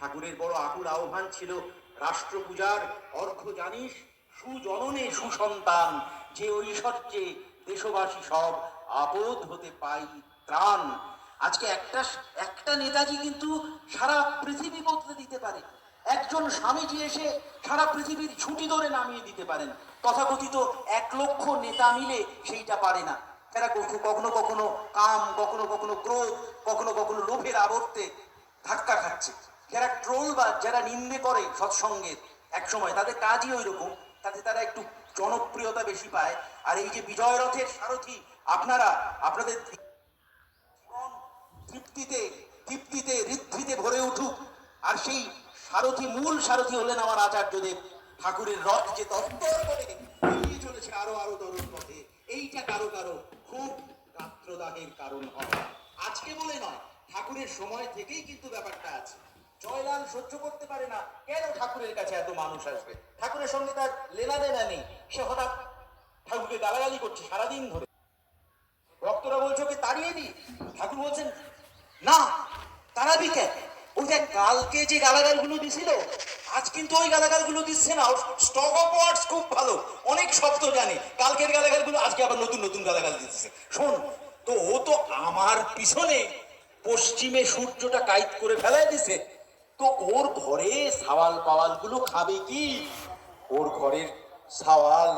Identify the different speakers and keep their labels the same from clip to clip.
Speaker 1: ঠাকুরের বড় আকুল আহ্বান ছিল রাষ্ট্র পূজার অর্ঘ জানিস, সুজননে সুসন্তান, যে ঐশ্বর্যে দেশবাসী সব আপদ হতে পাই ত্রাণ। আজকে একটা একটা নেতাজি কিন্তু সারা পৃথিবী বদলে দিতে পারে। একজন স্বামীজি এসে সারা পৃথিবীর ছুটি ধরে নামিয়ে দিতে পারেন। তথাকথিত এক লক্ষ নেতা মিলে সেইটা পারে না। তারা কখ- কখনো কখনো কাম, কখনো কখনো ক্রোধ, কখনো কখনো লোভের আবর্তে ধাক্কা খাচ্ছে। যারা ট্রোল বা যারা নিন্দে করে সৎসঙ্গের এক সময় তাদের কাজই ওই রকম তাতে তারা একটু জনপ্রিয়তা বেশি পায়। আর এই যে বিজয় রথের সারথি, আপনারা, আপনাদের তৃপ্তিতে তৃপ্তিতে ঋদ্ধিতে ভরে উঠুক। আর সেই সারথি, মূল সারথি হলেন আমার আচার্যদেব ঠাকুরের রথ যে তত্তর করে এগিয়ে চলেছে আরও আরও তরুণ পথে। এইটা কারও কারও খুব গাত্রদাহের কারণ হয়। আজকে বলে নয়, ঠাকুরের সময় থেকেই কিন্তু ব্যাপারটা আছে। জয়লাল সহ্য করতে পারে না। কেন ঠাকুরের কাছে এত মানুষ আসবে? ঠাকুরের সঙ্গে তার লেনা দেনা নেই। সে হঠাৎ ঠাকুরকে গালাগালি করছে সারাদিন ধরে। ভক্তরা বলছে, ওকে তাড়িয়ে দি ঠাকুর বলছেন, না, তাড়াবি কেন? ওই দেখ, কালকে যে গালাগালগুলো দিছিল, আজ কিন্তু ওই গালাগালগুলো দিচ্ছে না। স্টক অফ ওয়ার্ডস খুব ভালো। অনেক শব্দ জানে। কালকের গালাগালগুলো আজকে আবার নতুন নতুন গালাগাল দিচ্ছে। শোন, তো ও তো আমার পিছনে পশ্চিমে সূর্যটা কাইত করে ফেলায় দিছে। তো ওর ঘরে সাওয়াল পাওয়ালগুলো খাবে কি? ওর ঘরের সাওয়াল,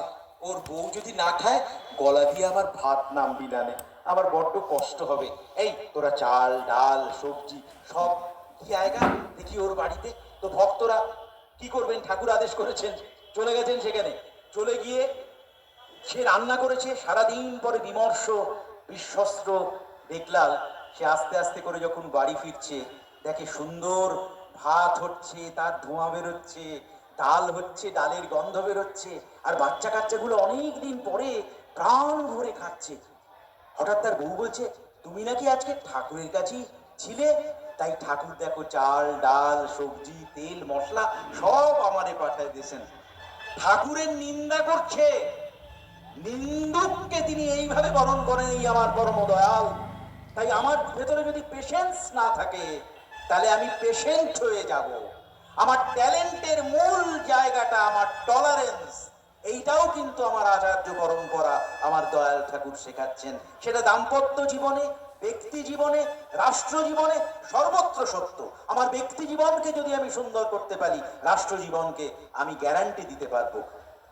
Speaker 1: ওর বউ যদি না খায়, গলা দিয়ে আমার ভাত নামবি না নে। আমার বড্ড কষ্ট হবে। এই, তোরা চাল, ডাল, সবজি, সব কি আয়গা? দেখি ওর বাড়িতে। তো ভক্তরা কি করবেন? ঠাকুর আদেশ করেছেন। চলে গেছেন সেখানে। চলে গিয়ে সে রান্না করেছে, সারাদিন পরে বিমর্ষ, বিশ্বস্ত দেখলাল সে আস্তে আস্তে করে যখন বাড়ি ফিরছে, দেখে সুন্দর ভাত হচ্ছে, তার ধোঁয়া বেরোচ্ছে, ডাল হচ্ছে, ডালের গন্ধ বেরোচ্ছে, আর বাচ্চা কাচ্চাগুলো অনেক দিন পরে প্রাণ ভরে খাচ্ছে। হঠাৎ তার বউ বলছে, তুমি নাকি আজকে ঠাকুরের কাছেই ছিলে? তাই ঠাকুর দেখো, চাল, ডাল, সবজি, তেল, মশলা সব আমারে পাঠায় দিয়েছেন। ঠাকুরের নিন্দা করছে। নিন্দুককে তিনি এইভাবে বরণ করেন, এই আমার পরম দয়াল। তাই আমার ভেতরে যদি পেশেন্স না থাকে তাহলে আমি পেশেন্ট হয়ে যাব। আমার ট্যালেন্টের মূল জায়গাটা আমার টলারেন্স এইটাও কিন্তু আমার আচার্য পরম্পরা আমার দয়াল ঠাকুর শেখাচ্ছেন। সেটা দাম্পত্য জীবনে, ব্যক্তি জীবনে, রাষ্ট্র জীবনে সর্বত্র সত্য। আমার ব্যক্তি জীবনকে যদি আমি সুন্দর করতে পারি, রাষ্ট্র জীবনকে আমি গ্যারান্টি দিতে পারব।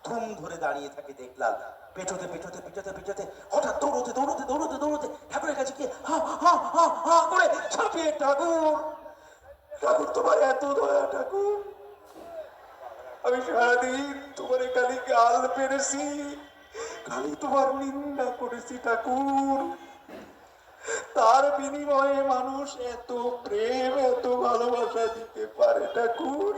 Speaker 1: ধুম ধরে দাঁড়িয়ে থাকে দেখলাম পেছোতে পেছোতে পেছোতে পেছোতে, হঠাৎ দৌড়তে দৌড়তে দৌড়তে দৌড়তে ঠাকুরের কাছে গিয়ে, হা হা হা হা করে ছাপিয়ে ঠাকুর। ঠাকুর তোমার এত দয়া ঠাকুর। আমি সারাদিন তোমার গাল পেরেছি তোমার নিন্দা করেছি ঠাকুর। তার বিনিময়ে মানুষ এত প্রেম, এত ভালোবাসা দিতে পারে ঠাকুর।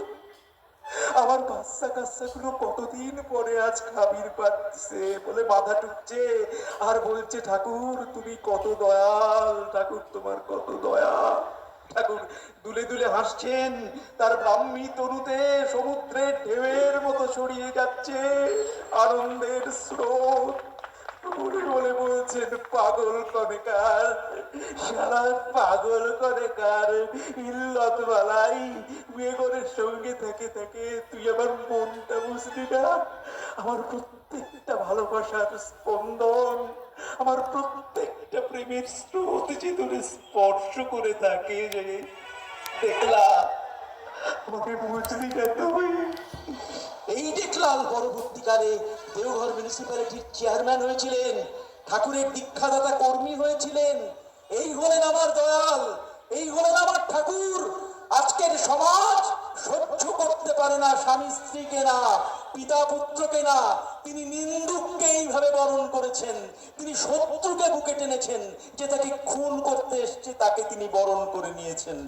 Speaker 1: আমার বাচ্চা কাচ্চা গুলো কতদিন পরে আজ খাবির পাচ্ছে বলে মাথা টুকছে। আর বলছে, ঠাকুর, তুমি কত দয়াল, ঠাকুর তোমার কত দয়া। ঠাকুর দুলে দুলে হাসছেন। তার ব্রাহ্মী তরুতে সমুদ্রের ঢেউয়ের মতো ছড়িয়ে যাচ্ছে। আনন্দের স্রোত। বলে বলে বলছেন, পাগল কনেকার সারা পাগল কনেকার ইল্লত বালাই বেগরের সঙ্গে থেকে থেকে, তুই আমার মনটা বুঝলি না? আমার প্রত্যেকটা ভালোবাসার স্পন্দন, আমার প্রত্যেকটা প্রেমের স্রোত যে তোরে স্পর্শ করে থাকে যে দেখলা আমাকে বুঝলি না এই দেখলাম পরবর্তীকালে দেওঘর মিউনিসিপ্যালিটির চেয়ারম্যান হয়েছিলেন, ঠাকুরের দীক্ষাদাতা কর্মী হয়েছিলেন। এই হলেন আমার দয়াল, এই হলেন আমার ঠাকুর। আজকের সমাজ সহ্য করতে পারে না স্বামী স্ত্রীকে না। পিতা পুত্রকে না, তিনি নিন্দুককে এইভাবে বরণ করেছেন। তিনি শত্রুকে বুকে টেনেছেন, যে তাকে খুন করতে এসছে, তাকে তিনি বরণ করে নিয়েছেন।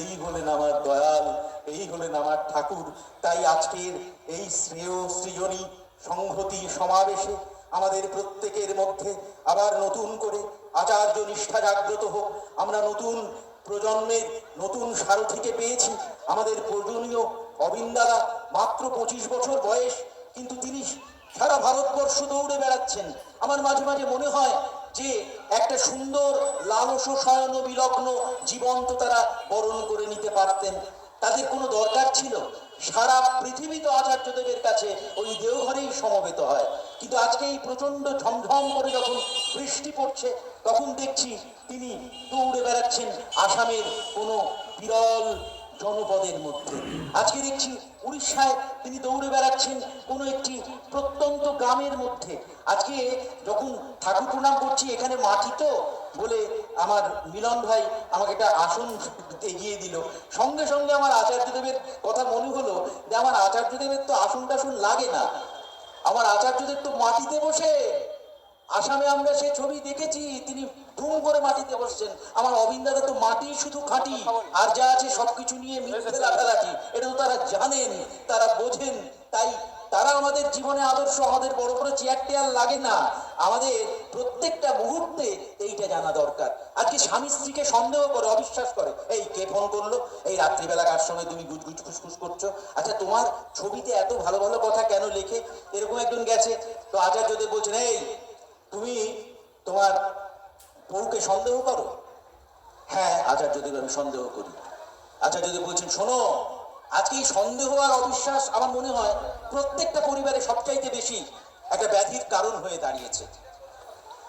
Speaker 1: এই হলেন আমার দয়াল, এই হলেন আমার ঠাকুর। তাই আজকের এই শ্রেয় সৃজনী সংহতি সমাবেশে আমাদের প্রত্যেকের মধ্যে আবার নতুন করে আচার্য নিষ্ঠা জাগ্রত হোক। আমরা নতুন প্রজন্মের, নতুন সারথিকে পেয়েছি। আমাদের প্রয়োজনীয় অবিন্দারা মাত্র পঁচিশ বছর বয়স, কিন্তু তিনি সারা ভারতবর্ষ দৌড়ে বেড়াচ্ছেন। আমার মাঝে মাঝে মনে হয় যে একটা সুন্দর লালস শয়ন বিলগ্ন জীবন তো তারা বরণ করে নিতে পারতেন। তাদের কোনো দরকার ছিল? সারা পৃথিবী তো আচার্যদেবের কাছে ওই দেওঘরেই সমবেত হয়। কিন্তু আজকে এই প্রচণ্ড ঝমঝম করে যখন বৃষ্টি পড়ছে, তখন দেখছি তিনি দৌড়ে বেড়াচ্ছেন আসামের কোনো বিরল জনপদের মধ্যে। আজকে দেখছি উড়িষ্যায় তিনি দৌড়ে বেড়াচ্ছেন কোনো একটি প্রত্যন্ত গ্রামের মধ্যে। আজকে যখন ঠাকুর প্রণাম করছি এখানে মাটি তো, বলে আমার মিলন ভাই আমাকে একটা আসন এগিয়ে দিল। সঙ্গে সঙ্গে আমার আচার্যদেবের কথা মনে হলো যে আমার আচার্যদেবের তো আসন টাসন লাগে না। আমার আচার্যদেব তো মাটিতে বসে। আসামে আমরা সে ছবি দেখেছি, তিনি ধুম করে মাটিতে বসছেন। আমার অবিন্দাদা তো মাটি শুধু খাঁটি, আর যা আছে সবকিছু নিয়ে মিথ্যে লাফালাফি এটা তো তারা জানেন, তারা বোঝেন। তাই তারা আমাদের জীবনে আদর্শ, আমাদের বড় বড় চেয়ার টেয়ার লাগে না। আমাদের প্রত্যেকটা মুহূর্তে এইটা জানা দরকার। আজকে স্বামী স্ত্রীকে সন্দেহ করে, অবিশ্বাস করে, এই কে ফোন করল? এই রাত্রিবেলা কার সঙ্গে তুমি গুজগুজ খুসখুস করছ? আচ্ছা তোমার ছবিতে এত ভালো ভালো কথা কেন লেখে? এরকম একজন গেছে, তো আচার্যদেব বলছেন, এই তুমি তোমার বউকে সন্দেহ করো? হ্যাঁ আচার্যদেব আমি সন্দেহ করি। আচার্যদেব বলছেন, শোনো, আজকে এই সন্দেহ আর অবিশ্বাস আমার মনে হয় প্রত্যেকটা পরিবারে সবচাইতে বেশি একটা ব্যাধির কারণ হয়ে দাঁড়িয়েছে।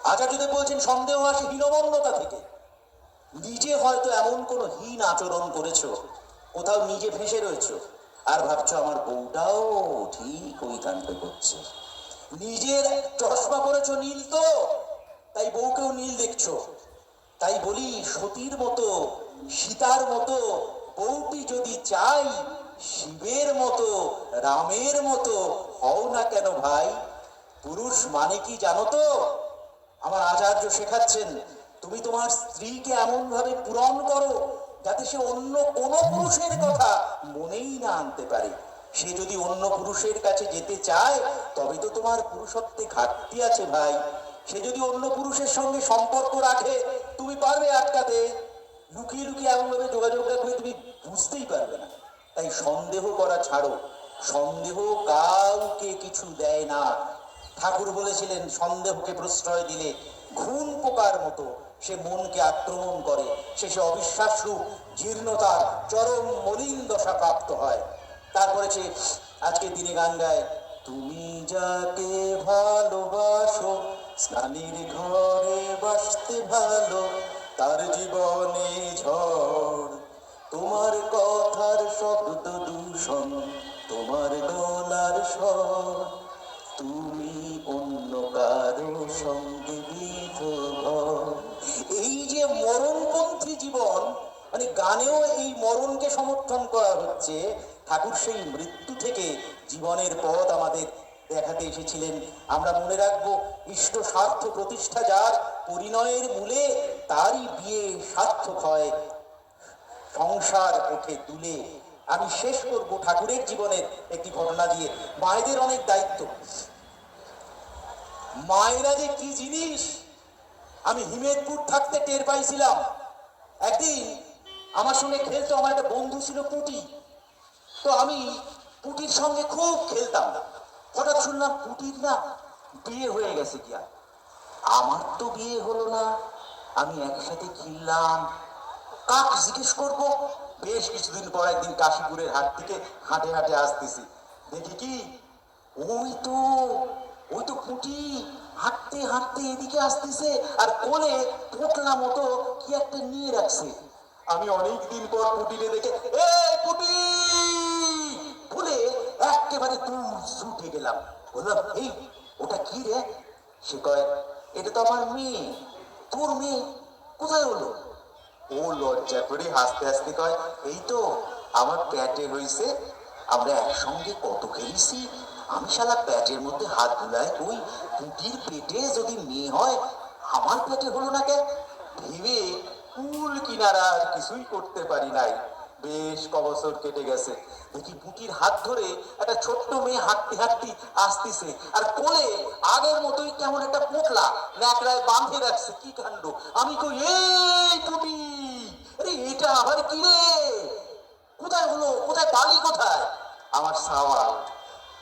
Speaker 1: আচার্যদেব বলছেন, সন্দেহ আসে হীনমন্যতা থেকে, নিজে হয়তো এমন কোনো হীন আচরণ করেছ, কোথাও নিজে ভেসে রয়েছো, আর ভাবছ, আমার বউটাও ঠিক ওই কাণ্ডে করছে। নিজের চশমা পরেছো নীল তো? তাই বউকেও নীল দেখছ। তাই বলি, সতীর মতো, সীতার মতো, বউটি যদি চাই, শিবের মতো, রামের মতো, হও না কেন ভাই? পুরুষ মানে কি জানো তো? আমার আচার্য শেখাচ্ছেন, তুমি তোমার স্ত্রীকে এমন ভাবে পূরণ করো, যাতে সে অন্য কোনো পুরুষের কথা মনেই না আনতে পারে। সে যদি অন্য পুরুষের কাছে যেতে চায়, তবে তো তোমার পুরুষত্বে ঘাটতি আছে ভাই। সে যদি অন্য পুরুষের সঙ্গে সম্পর্ক রাখে, তুমি পারবে আটকাতে। লুকিয়ে লুকিয়ে এমনভাবে যোগাযোগ রাখবে তুমি বুঝতেই পারবে না। তাই সন্দেহ করা ছাড়ো। সন্দেহ কাউকে কিছু দেয় না। ঠাকুর বলেছিলেন, সন্দেহকে প্রশ্রয় দিলে ঘুম পোকার মতো সে মনকে আক্রমণ করে। শেষে অবিশ্বাস রূপ জীর্ণতার চরম মলিন দশা প্রাপ্ত হয়। তারপরে সে আজকে দিনে গান গায়, তুমি যাকে ভালোবাসো, স্নানের ঘরে বাসতে ভালো, তার জীবনে ঝড়, তোমার কথার শব্দ দূষণ, তোমার গলার স্বর, তুমি অন্য কারও সঙ্গে এই যে মরণপন্থী জীবন মানে গানেও এই মরণকে সমর্থন করা হচ্ছে ঠাকুর সেই মৃত্যু থেকে জীবনের পথ আমাদের দেখাতে এসেছিলেন। আমরা মনে রাখব, ইষ্ট স্বার্থ প্রতিষ্ঠা যার পরিণয়ের মূলে তারই বিয়ে সার্থক হয়। সংসার ওঠে তুলে আমি শেষ করব ঠাকুরের জীবনের একটি ঘটনা দিয়ে। মায়েদের অনেক দায়িত্ব। মায়েরা যে কি জিনিস? আমি হিমেদপুর থাকতে টের পাইছিলাম। একদিন আমার সঙ্গে খেলতো আমার একটা বন্ধু ছিল পুটি তো আমি পুটির সঙ্গে খুব খেলতাম। না হঠাৎ শুনলাম পুটির না বিয়ে হয়ে গেছে কি আর? আমার তো বিয়ে হলো না। আমি একসাথে খেললাম। কাক জিজ্ঞেস করব, বেশ কিছুদিন পর একদিন কাশীপুরের হাট থেকে হাঁটে হাঁটে আসতেছি। দেখি কি? ওই তো ওই তো পুটি হাঁটতে হাঁটতে এদিকে আসতেছে আর কোলে পোটলা মতো কি একটা নিয়ে রাখছে। আমি অনেক দিন পর পুটিকে দেখে, এ পুটি! বলে একেবারে দূর ছুটে গেলাম। বললাম, এই, ওটা কি রে? সে কয়, এটা তো আমার মেয়ে, তোর মেয়ে, কোথায় হলো ও লজ্জা করে হাসতে হাসতে কয়, এই তো, আমার প্যাটে হইছে আমরা একসঙ্গে কত খেয়েছি আমি শালা প্যাটের মধ্যে হাত বুলাই ওই পুটির পেটে যদি মেয়ে হয়, আমার পেটে হলো না কে ভেবে কুল কিনারা কিছুই করতে পারি নাই। বেশ ক বছর কেটে গেছে। দেখি বুটির হাত ধরে একটা ছোট্ট মেয়ে হাঁটতে হাঁটতে আসতেছে। আর কোলে আগের মতোই কেমন একটা পোটলা ন্যাকড়ায় বাঁধে রাখছে। কি কাণ্ড? আমি কই, এই টুটি আরে এটা আবার কি রে? কোথায় হলো? কোথায় পালি কোথায়? আমার সাওয়াল,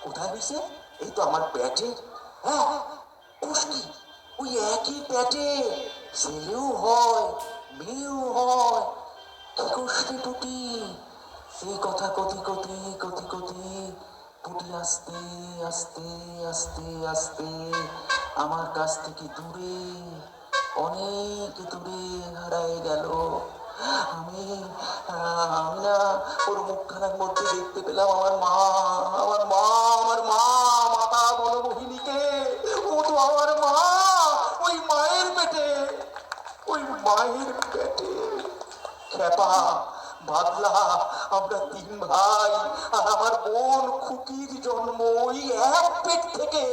Speaker 1: কোথায় হয়েছে? এই তো আমার পেটে হ্যাঁ কুষ্টি ওই একই পেটে ছেলেও হয়, মেয়েও হয়। কি করছে টুটি
Speaker 2: এই কথা কতি কতি কতি কতি পুটি আস্তে আস্তে আস্তে আস্তে আমার কাছ থেকে দূরে, অনেক দূরে হারায় গেল। আমি আমি না ওর মুখখানার মধ্যে দেখতে পেলাম আমার মা আমার মা আমার মা, মাতা বনমোহিনীকে। ও তো আমার মা, ওই মায়ের পেটে, ওই মায়ের পেটে। খেপা বাদলা, আমরা তিন ভাই আর আমার বোন খুকির জন্ম ওই এক পেট থেকে।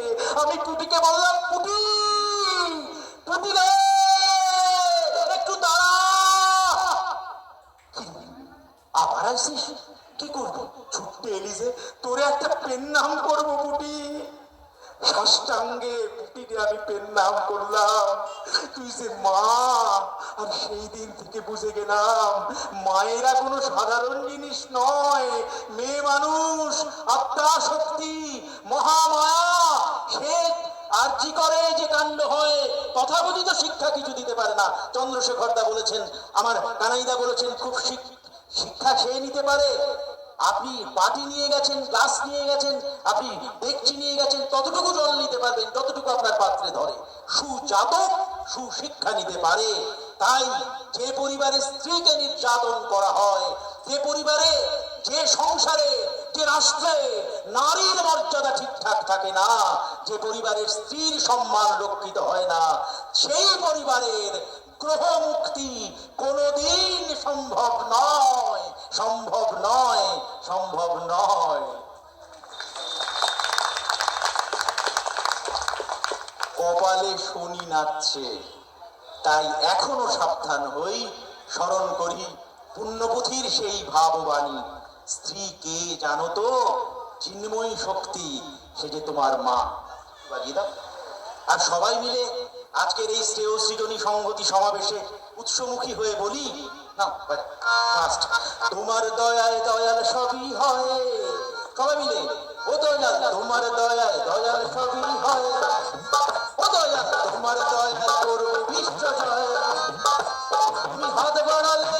Speaker 2: আমি টুটিকে বললাম টুটি টুটি রে, একটু দাঁড়া? আবার আসিস? কি করব? ছুটতে এলি যে তোরে একটা পেন নাম করব, বুটি। সাষ্টাঙ্গে বুটিকে আমি পেন করলাম। তুই যে মা আর সেই দিন থেকে বুঝে গেলাম, মায়েরা কোনো সাধারণ জিনিস নয়। মেয়ে মানুষ, আত্মা শক্তি, মহামায়া সে আর জি করে যে কাণ্ড হয়, তথাকথিত শিক্ষা কিছু দিতে পারে না। চন্দ্রশেখর দা বলেছেন, আমার কানাইদা বলেছেন, খুব শিক- শিক্ষা সে নিতে পারে। আপনি বাটি নিয়ে গেছেন, গ্লাস নিয়ে গেছেন, আপনি ডেকচি নিয়ে গেছেন, ততটুকু জল নিতে পারবেন, যতটুকু আপনার পাত্রে ধরে। সুজাতক, সুশিক্ষা নিতে পারে। তাই যে পরিবারে স্ত্রীকে নির্যাতন করা হয়, যে পরিবারে, যে সংসারে, যে রাষ্ট্রে নারীর মর্যাদা ঠিকঠাক থাকে না, যে পরিবারের স্ত্রীর সম্মান রক্ষিত হয় না, সেই পরিবারের গ্রহ মুক্তি কোনোদিন সম্ভব নয় সম্ভব নয় সম্ভব নয়। কপালে শনি নাচছে, তাই এখনও সাবধান হই, স্মরণ করি পুণ্যপুথির সেই ভাববাণী। স্ত্রী কে জানো তো? চিন্ময়ী শক্তি, সে যে তোমার মা। আর সবাই মিলে আজকের এই শ্রেয় সৃজনী সংগতি সমাবেশে উৎসমুখী হয়ে বলি তোমার দয়ায় দয়াল সবই হয়। সবাই মিলে, ও দয়াল, তোমার দয়ায় দয়াল সবই হয়। ও দয়াল, তোমার দয়াল করবে বিশ্ব জয় তুমি হাত বাড়ালে